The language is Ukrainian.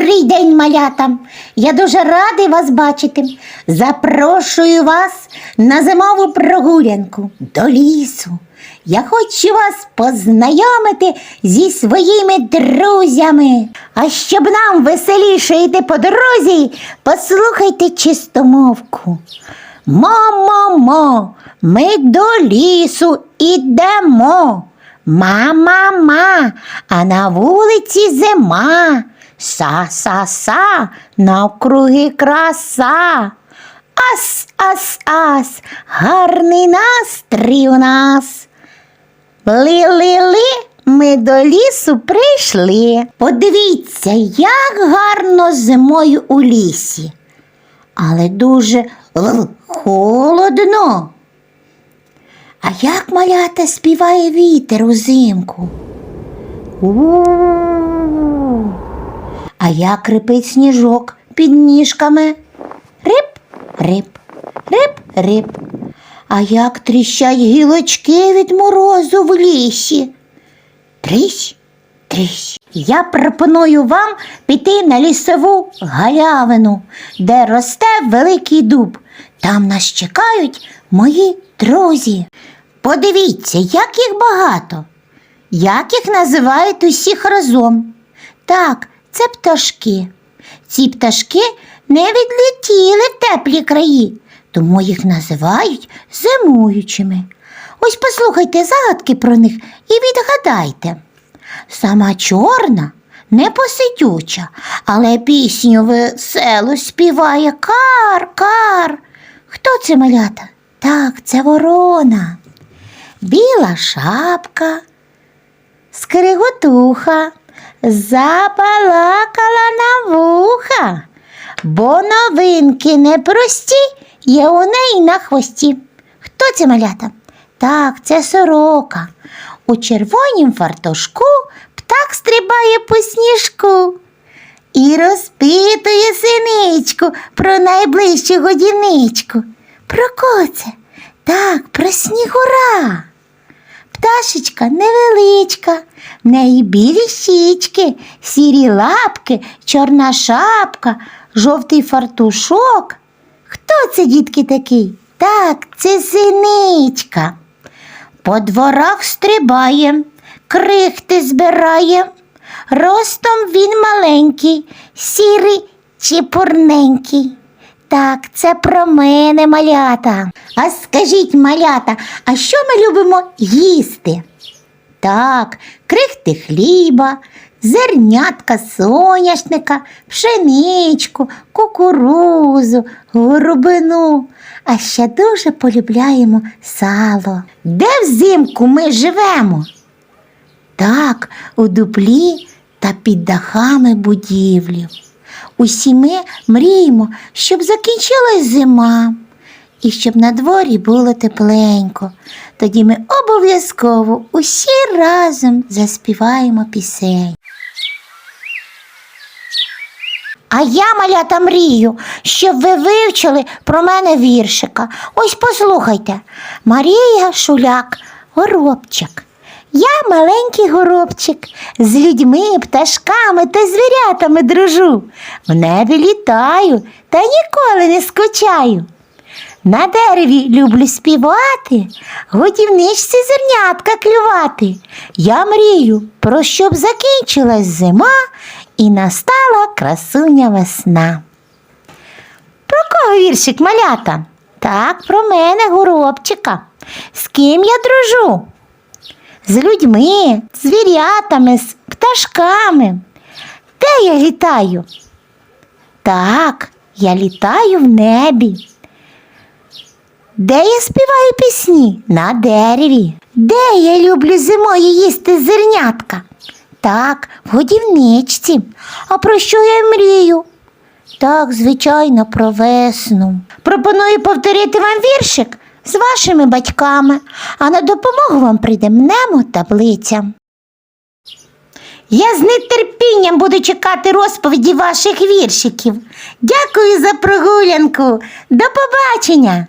Добрий день, малята! Я дуже радий вас бачити. Запрошую вас на зимову прогулянку до лісу. Я хочу вас познайомити зі своїми друзями. А щоб нам веселіше йти по дорозі, послухайте чистомовку. Мо-мо-мо, ми до лісу ідемо. Ма-ма-ма, а на вулиці зима. Са-са-са, навкруги краса. Ас-ас-ас, гарний настрій у нас. Ли-ли-ли, ми до лісу прийшли. Подивіться, як гарно зимою у лісі. Але дуже холодно. А як малята співає вітер узимку? У. А як рипить сніжок під ніжками? Рип, рип, рип, рип. А як тріщать гілочки від морозу в лісі? Тріщ, тріщ. Я пропоную вам піти на лісову галявину, де росте великий дуб. Там нас чекають мої друзі. Подивіться, як їх багато. Як їх називають усіх разом? Так, це пташки. Ці пташки не відлетіли в теплі краї, тому їх називають зимуючими. Ось послухайте загадки про них і відгадайте. Сама чорна, непосидюча, але пісню веселу співає кар, кар. Хто це малята? Так, це ворона. Біла шапка, скриготуха, запалакала на вуха, бо новинки непрості є у неї на хвості. Хто це малята? Так, це сорока. У червонім фартушку птах стрибає по сніжку і розпитує синичку про найближчу годівничку. Про кого це? Так, про снігура. Пташечка невеличка, в неї білі щічки, сірі лапки, чорна шапка, жовтий фартушок. Хто це, дітки, такий? Так, це синичка. По дворах стрибає, крихти збирає. Ростом він маленький, сірий чіпурненький. Так, це про мене, малята. А скажіть, малята, а що ми любимо їсти? Так, крихти хліба, зернятка соняшника, пшеничку, кукурузу, горобину. А ще дуже полюбляємо сало. Де взимку ми живемо? Так, у дуплі та під дахами будівлі. Усі ми мріємо, щоб закінчилась зима і щоб на дворі було тепленько. Тоді ми обов'язково усі разом заспіваємо пісень. А я, малята, мрію, щоб ви вивчили про мене віршика. Ось послухайте. Марія Шуляк, горобчик. Я маленький горобчик, з людьми, пташками та звірятами дружу. В небі літаю та ніколи не скучаю. На дереві люблю співати, годівничці зернятка клювати. Я мрію, про щоб закінчилась зима і настала красуня весна. Про кого віршик малята? Так, про мене, горобчика. З ким я дружу? З людьми, звірятами, з пташками. Де я літаю? Так, я літаю в небі. Де я співаю пісні? На дереві. Де я люблю зимою їсти зернятка? Так, в годівничці. А про що я мрію? Так, звичайно, про весну. Пропоную повторити вам віршик з вашими батьками, а на допомогу вам прийде мнемо таблиця. Я з нетерпінням буду чекати розповіді ваших віршиків. Дякую за прогулянку. До побачення!